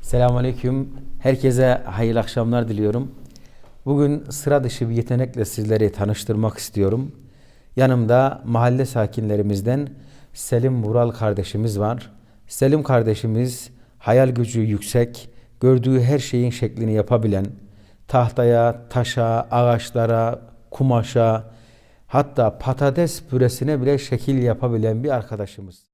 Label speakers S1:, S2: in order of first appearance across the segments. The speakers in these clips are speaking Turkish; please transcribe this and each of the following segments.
S1: Selamünaleyküm. Herkese hayırlı akşamlar diliyorum. Bugün sıra dışı bir yetenekle sizleri tanıştırmak istiyorum. Yanımda mahalle sakinlerimizden Selim Vural kardeşimiz var. Selim kardeşimiz hayal gücü yüksek, gördüğü her şeyin şeklini yapabilen, tahtaya, taşa, ağaçlara, kumaşa, hatta patates püresine bile şekil yapabilen bir arkadaşımız.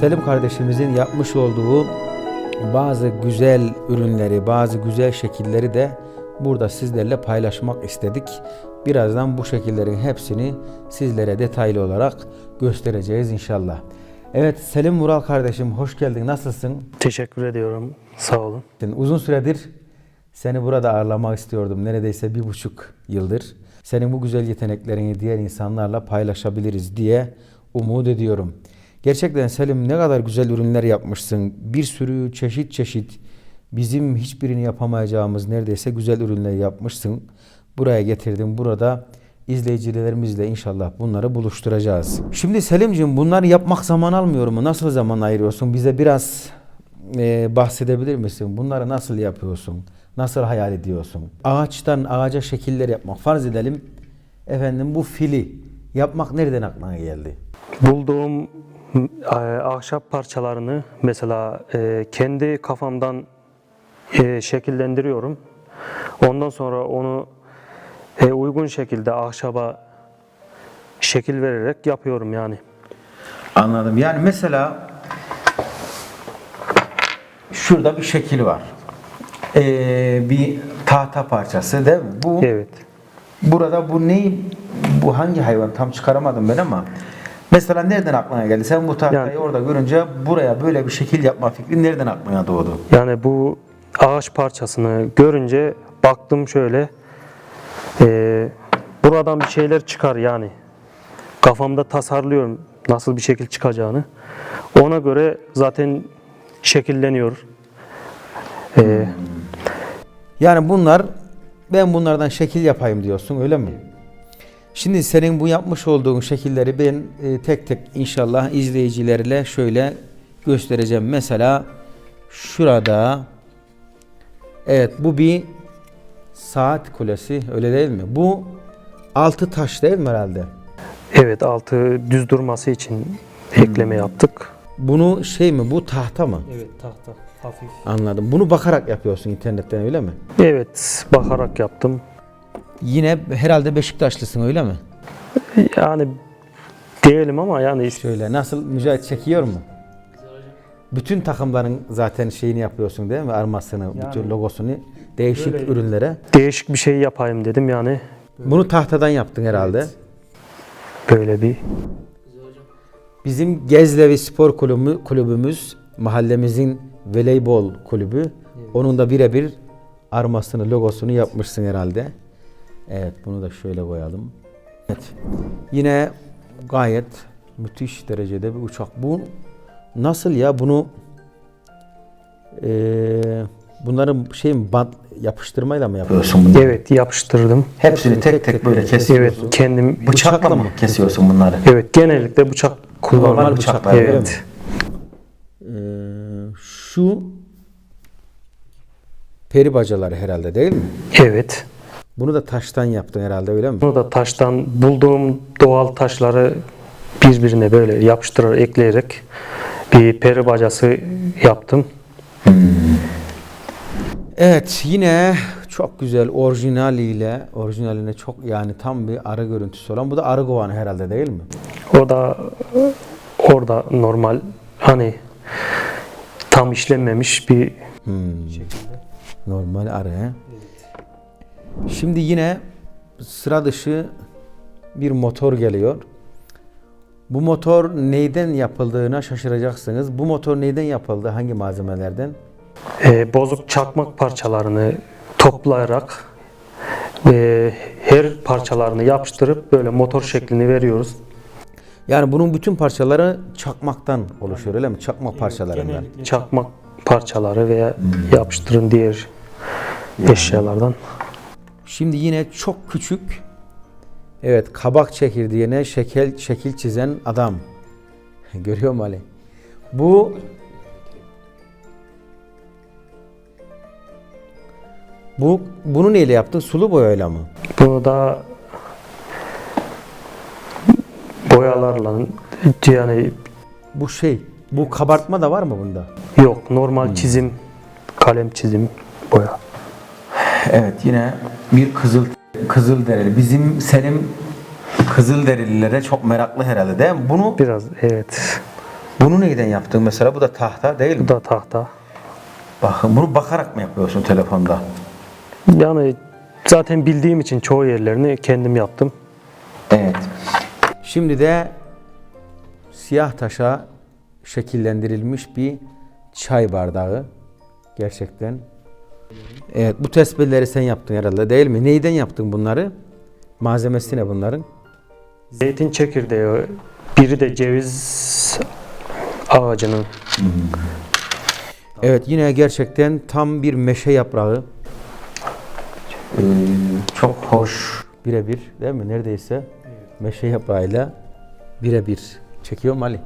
S1: Selim kardeşimizin yapmış olduğu bazı güzel ürünleri, bazı güzel şekilleri de burada sizlerle paylaşmak istedik. Birazdan bu şekillerin hepsini sizlere detaylı olarak göstereceğiz inşallah. Evet Selim Vural kardeşim hoş geldin. Nasılsın?
S2: Teşekkür ediyorum. Sağ olun.
S1: Uzun süredir seni burada ağırlamak istiyordum. Neredeyse bir buçuk yıldır. Senin bu güzel yeteneklerini diğer insanlarla paylaşabiliriz diye umut ediyorum. Gerçekten Selim ne kadar güzel ürünler yapmışsın. Bir sürü çeşit çeşit bizim hiçbirini yapamayacağımız neredeyse güzel ürünler yapmışsın. Buraya getirdim. Burada izleyicilerimizle inşallah bunları buluşturacağız. Şimdi Selimciğim bunları yapmak zaman almıyor mu? Nasıl zaman ayırıyorsun? Bize biraz e, bahsedebilir misin? Bunları nasıl yapıyorsun? Nasıl hayal ediyorsun? Ağaçtan ağaca şekiller yapmak. Farz edelim efendim bu fili yapmak nereden aklına geldi?
S2: Bulduğum ahşap parçalarını mesela e, kendi kafamdan e, şekillendiriyorum. Ondan sonra onu e, uygun şekilde ahşaba şekil vererek yapıyorum yani.
S1: Anladım. Yani mesela şurada bir şekil var. Ee, bir tahta parçası değil mi? Bu
S2: Evet.
S1: burada bu ne? Bu hangi hayvan? Tam çıkaramadım ben ama. Mesela nereden aklına geldi? Sen bu tahtayı
S2: Yani-
S1: orada görünce buraya böyle bir şekil yapma fikri nereden aklına doğdu?
S2: Yani bu ağaç parçasını görünce baktım şöyle e, buradan bir şeyler çıkar yani. Kafamda tasarlıyorum nasıl bir şekil çıkacağını. Ona göre zaten şekilleniyor. E,
S1: Yani bunlar ben bunlardan şekil yapayım diyorsun öyle mi? Şimdi senin bu yapmış olduğun şekilleri ben e, tek tek inşallah izleyicilerle şöyle göstereceğim. Mesela şurada evet bu bir saat kulesi öyle değil mi? Bu altı taş değil mi herhalde?
S2: evet altı düz durması için ekleme yaptık.
S1: Bunu şey mi bu tahta mı?
S2: Evet tahta hafif.
S1: Anladım. Bunu bakarak yapıyorsun internetten öyle mi?
S2: Evet bakarak yaptım.
S1: Yine herhalde Beşiktaşlısın öyle mi?
S2: Yani diyelim ama yani işte
S1: Şöyle nasıl Mücahit çekiyor mu? Bütün takımların zaten şeyini yapıyorsun değil mi? Armasını, bütün logosunu değişik
S2: Böyle-
S1: ürünlere.
S2: değişik bir şey yapayım dedim yani
S1: Bunu tahtadan yaptın herhalde.
S2: böyle bir
S1: Bizim Gezlevi Spor Kulübü, kulübümüz mahallemizin voleybol kulübü. Onun da birebir armasını, logosunu yapmışsın herhalde. Evet, bunu da şöyle koyalım. Evet. Yine gayet müthiş derecede bir uçak. Bu nasıl ya? Bunu eee, Bunların şey mi bant yapıştırmayla mı yapıyorsun bunları?
S2: Evet yapıştırdım.
S1: Hepsini tek tek böyle
S2: Evet
S1: kesiyorsun.
S2: kendim
S1: Bıçakla mı kesiyorsun bunları?
S2: Evet genellikle bıçak.
S1: Normal bıçaklar,
S2: Evet.
S1: Ee, şu peri bacaları herhalde değil mi?
S2: Evet.
S1: Bunu da taştan yaptın herhalde öyle mi?
S2: Bunu da taştan bulduğum doğal taşları birbirine böyle yapıştırarak ekleyerek bir peri bacası yaptım.
S1: Evet yine çok güzel orijinaliyle orijinaline çok yani tam bir arı görüntüsü olan bu da arı kovanı herhalde değil mi?
S2: O da orada normal hani tam işlenmemiş bir
S1: Normal arı. he? Şimdi yine sıra dışı bir motor geliyor. Bu motor neyden yapıldığına şaşıracaksınız. Bu motor neyden yapıldı? Hangi malzemelerden?
S2: e, bozuk çakmak parçalarını toplayarak e, her parçalarını yapıştırıp böyle motor şeklini veriyoruz.
S1: Yani bunun bütün parçaları çakmaktan oluşuyor öyle mi? Çakmak parçalarından.
S2: Çakmak parçaları veya yapıştırın diğer eşyalardan.
S1: Şimdi yine çok küçük evet kabak çekirdeğine şekil şekil çizen adam. Görüyor musun Ali? Bu Bu bunu neyle yaptın? Sulu boyayla mı?
S2: Bunu da boyalarla yani
S1: Bu şey, bu kabartma da var mı bunda?
S2: yok normal çizim kalem çizim boya.
S1: Evet yine bir kızıl kızıl derili. Bizim Selim kızıl derililere çok meraklı herhalde değil mi? Bunu
S2: Biraz evet.
S1: bunu neyden yaptın mesela? Bu da tahta değil mi?
S2: Bu da tahta.
S1: Bakın bunu bakarak mı yapıyorsun telefonda?
S2: Yani zaten bildiğim için çoğu yerlerini kendim yaptım.
S1: Evet. Şimdi de siyah taşa şekillendirilmiş bir çay bardağı. Gerçekten. Evet bu tesbihleri sen yaptın herhalde değil mi? Neyden yaptın bunları? Malzemesi ne bunların?
S2: Zeytin çekirdeği, biri de ceviz ağacının.
S1: Evet yine gerçekten tam bir meşe yaprağı. Ee, çok hoş. Birebir değil mi? Neredeyse meşe yaprağıyla birebir. Çekiyor mu Ali?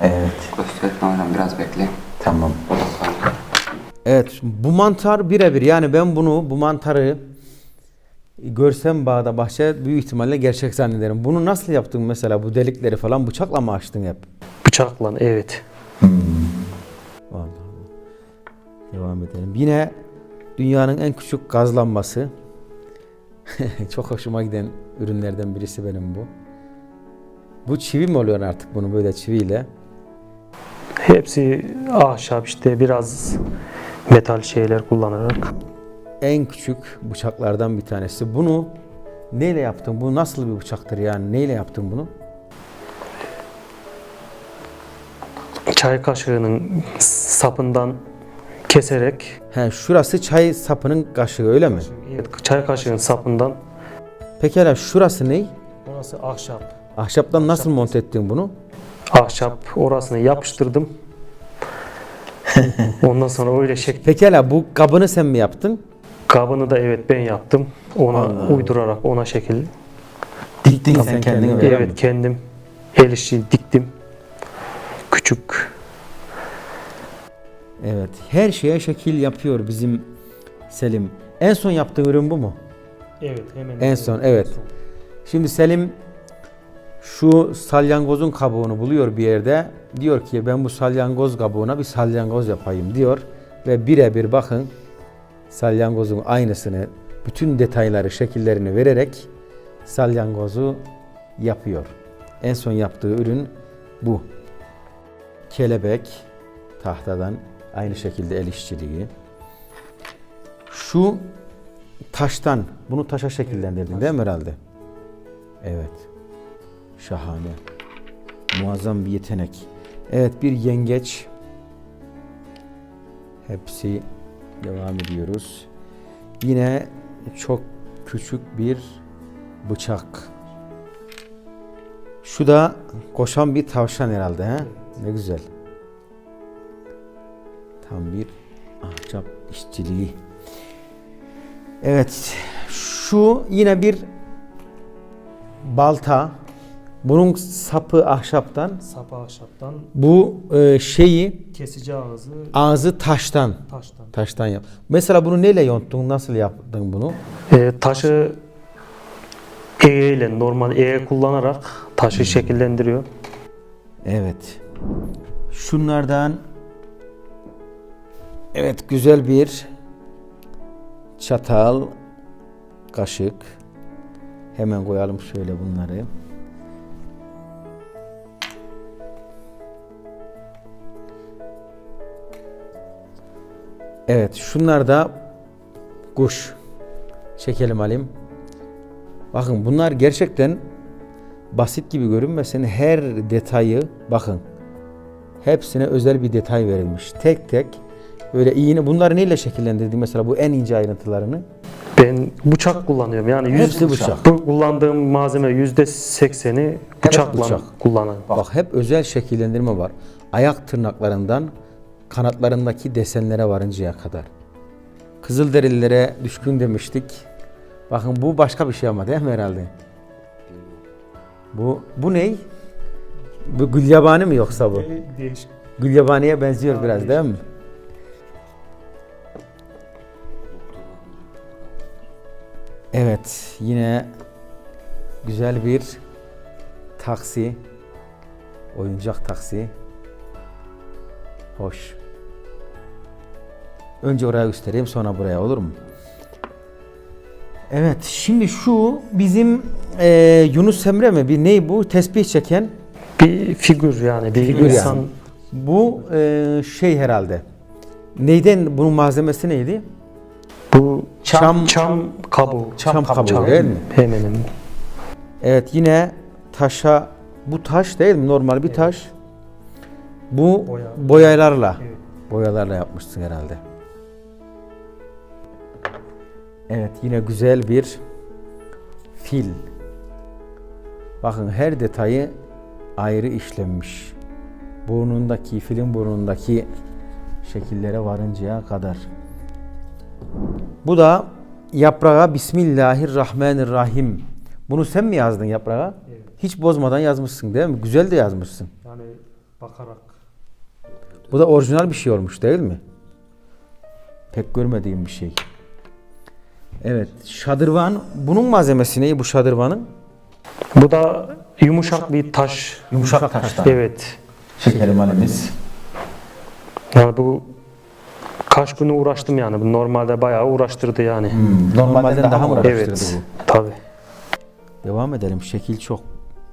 S1: Evet.
S3: Gösterme hocam biraz bekle.
S1: Tamam.
S3: Odaklan.
S1: Evet bu mantar birebir yani ben bunu bu mantarı görsem bağda bahçe büyük ihtimalle gerçek zannederim. Bunu nasıl yaptın mesela bu delikleri falan bıçakla mı açtın hep?
S2: Bıçakla evet.
S1: Vallahi. Devam edelim. Yine dünyanın en küçük gazlanması. Çok hoşuma giden ürünlerden birisi benim bu. Bu çivi mi oluyor artık bunu böyle çiviyle?
S2: Hepsi ahşap işte biraz metal şeyler kullanarak.
S1: En küçük bıçaklardan bir tanesi. Bunu neyle yaptın? Bu nasıl bir bıçaktır yani? Neyle yaptın bunu?
S2: Çay kaşığının sapından keserek
S1: He, şurası çay sapının kaşığı öyle mi?
S2: evet, çay kaşığının sapından
S1: Pekala şurası ne?
S2: Burası ahşap.
S1: Ahşaptan nasıl monte ettin bunu?
S2: Ahşap orasını yapıştırdım. Ondan sonra öyle şekil
S1: Pekala bu kabını sen mi yaptın?
S2: kabını da evet ben yaptım. Ona uydurarak ona şekil
S1: Diktin sen kendin öyle
S2: evet
S1: mi?
S2: kendim el işi diktim. Küçük
S1: Evet. Her şeye şekil yapıyor bizim Selim. En son yaptığı ürün bu mu?
S2: Evet hemen
S1: En son evet. Şimdi Selim şu salyangozun kabuğunu buluyor bir yerde. Diyor ki ben bu salyangoz kabuğuna bir salyangoz yapayım diyor. Ve birebir bakın salyangozun aynısını bütün detayları şekillerini vererek salyangozu yapıyor. En son yaptığı ürün bu. Kelebek tahtadan aynı şekilde el işçiliği. Şu taştan bunu taşa şekillendirdin değil mi herhalde? Evet. Şahane. Muazzam bir yetenek. Evet bir yengeç. Hepsi devam ediyoruz. Yine çok küçük bir bıçak. Şu da koşan bir tavşan herhalde he? Ne güzel. Tam bir işçiliği. Evet. Şu yine bir balta. Bunun sapı ahşaptan.
S2: Sapa ahşaptan,
S1: Bu e, şeyi
S2: kesici ağzı
S1: ağzı taştan.
S2: taştan.
S1: Taştan yap. Mesela bunu neyle yontun? Nasıl yaptın bunu?
S2: Ee, taşı eğe ile normal eğe kullanarak taşı şekillendiriyor.
S1: Evet. Şunlardan Evet güzel bir çatal, kaşık. Hemen koyalım şöyle bunları. Evet, şunlar da kuş. Çekelim alayım. Bakın bunlar gerçekten basit gibi görünmesin her detayı bakın. Hepsine özel bir detay verilmiş. Tek tek böyle iğne bunları neyle şekillendirdik mesela bu en ince ayrıntılarını?
S2: Ben bıçak kullanıyorum. Yani yüz,
S1: Hepsi bıçak.
S2: Bu kullandığım malzeme yüzde sekseni bıçakla
S1: bıçak.
S2: kullanıyorum.
S1: Bak hep özel şekillendirme var. Ayak tırnaklarından kanatlarındaki desenlere varıncaya kadar. Kızılderililere düşkün demiştik. Bakın bu başka bir şey ama değil mi herhalde? Bu bu ney? Bu gülyabani mi yoksa bu?
S2: Değişik.
S1: Gülyabaniye benziyor biraz değil mi? Evet, yine güzel bir taksi. Oyuncak taksi. Hoş. Önce oraya göstereyim sonra buraya olur mu? Evet, şimdi şu bizim eee, Yunus Emre mi? Bir ney bu? Tesbih çeken.
S2: Bir figür yani bir
S1: Figür
S2: insan
S1: yani. Bu eee, şey herhalde. Neyden bunun malzemesi neydi?
S2: bu
S1: Çam-
S2: çam çam kabuğu.
S1: Çam kabuğu değil mi?
S2: Hemen hemen.
S1: Evet yine taşa bu taş değil mi? Normal bir taş. Bu
S2: Boya.
S1: boyalarla.
S2: Evet.
S1: Boyalarla yapmışsın herhalde. Evet yine güzel bir fil. Bakın her detayı ayrı işlenmiş. Burnundaki, filin burnundaki şekillere varıncaya kadar. Bu da yaprağa Bismillahirrahmanirrahim. Bunu sen mi yazdın yaprağa?
S2: Evet.
S1: Hiç bozmadan yazmışsın değil mi? Güzel de yazmışsın.
S2: Yani bakarak
S1: Bu da orijinal bir şey olmuş değil mi? Pek görmediğim bir şey. Evet, şadırvan. Bunun malzemesi ne bu şadırvanın?
S2: Bu da yumuşak bir taş.
S1: Yumuşak taştan.
S2: Evet.
S1: Şekerim halimiz.
S2: Yani bu kaç günü uğraştım yani. Bu normalde bayağı uğraştırdı yani.
S1: Normalden daha mı uğraştırdı
S2: Evet.
S1: bu?
S2: Tabi.
S1: Devam edelim. Şekil çok.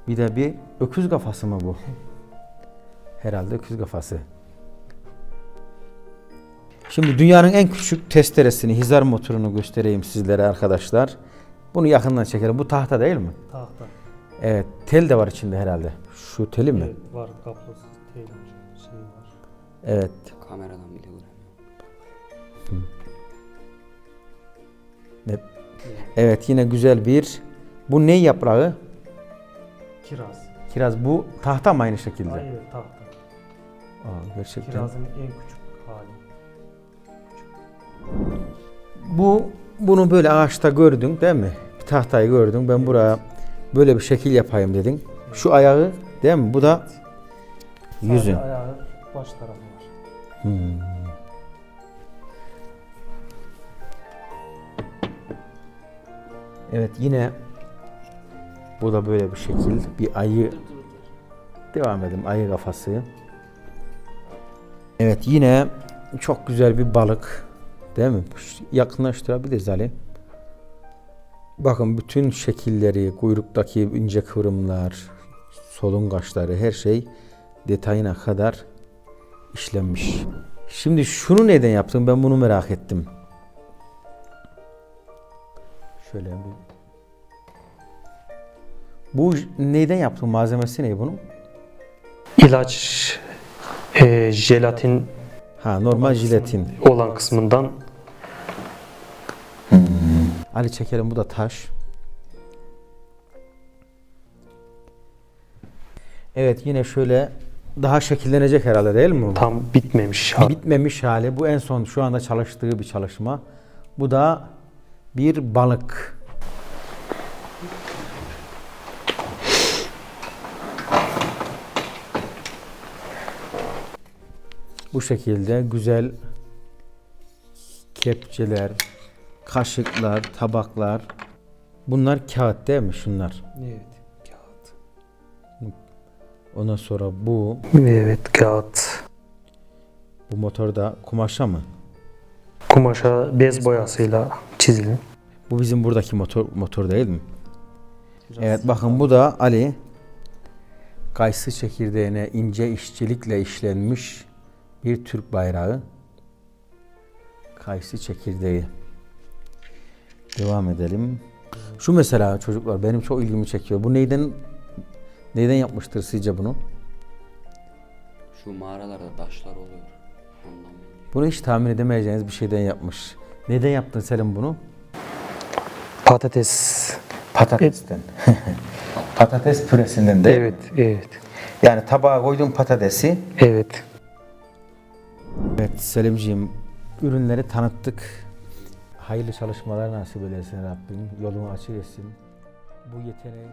S1: Bir de bir öküz kafası mı bu? Herhalde öküz kafası. Şimdi dünyanın en küçük testeresini, hizar motorunu göstereyim sizlere arkadaşlar. Bunu yakından çekelim. Bu tahta değil mi?
S2: Tahta.
S1: Evet. Tel de var içinde herhalde. Şu teli mi?
S2: var kablosuz tel şey var.
S1: Evet.
S3: Kameradan bile göremiyorum.
S1: Evet. Evet yine güzel bir. Bu ne yaprağı?
S2: Kiraz.
S1: Kiraz bu tahta mı aynı şekilde?
S2: Hayır tahta.
S1: Aa, gerçekten.
S2: Kirazın en küçük hali.
S1: Bu bunu böyle ağaçta gördün değil mi? Bir tahtayı gördün. Ben buraya böyle bir şekil yapayım dedin. Şu ayağı değil mi? Bu da yüzün.
S2: Sadece ayağı baş tarafı var.
S1: Evet yine bu da böyle bir şekil. Bir ayı devam edelim. Ayı kafası. Evet yine çok güzel bir balık. Değil mi? Yakınlaştırabiliriz Ali. Bakın bütün şekilleri, kuyruktaki ince kıvrımlar, solungaçları her şey detayına kadar işlenmiş. Şimdi şunu neden yaptın? Ben bunu merak ettim. Şöyle bir bu neyden yaptın? Malzemesi ne bunun?
S2: İlaç e, jelatin
S1: Ha normal jiletin.
S2: olan kısmından
S1: Ali çekelim bu da taş. Evet yine şöyle daha şekillenecek herhalde değil mi?
S2: Tam bitmemiş. hali.
S1: Bitmemiş hali. Bu en son şu anda çalıştığı bir çalışma. Bu da bir balık. Bu şekilde güzel kepçeler, kaşıklar, tabaklar. Bunlar kağıt değil mi şunlar?
S2: Evet. Kağıt.
S1: Ondan sonra bu
S2: Evet kağıt.
S1: bu motor da kumaşa mı?
S2: Kumaşa bez boyasıyla çizili.
S1: Bu bizim buradaki motor motor değil mi? Evet bakın bu da Ali kayısı çekirdeğine ince işçilikle işlenmiş bir Türk bayrağı. Kayısı çekirdeği. Devam edelim. Şu mesela çocuklar benim çok ilgimi çekiyor. Bu neyden neyden yapmıştır sizce bunu?
S3: Şu mağaralarda taşlar oluyor. Ondan belli.
S1: Bunu hiç tahmin edemeyeceğiniz bir şeyden yapmış. Neden yaptın Selim bunu?
S2: Patates.
S1: Patatesten. Patates püresinden de.
S2: Evet, evet.
S1: Yani tabağa koyduğum patatesi
S2: Evet.
S1: Evet Selimciğim ürünleri tanıttık. Hayırlı çalışmalar nasip eylesin Rabbim. Yolunu açık etsin. Bu yeteneği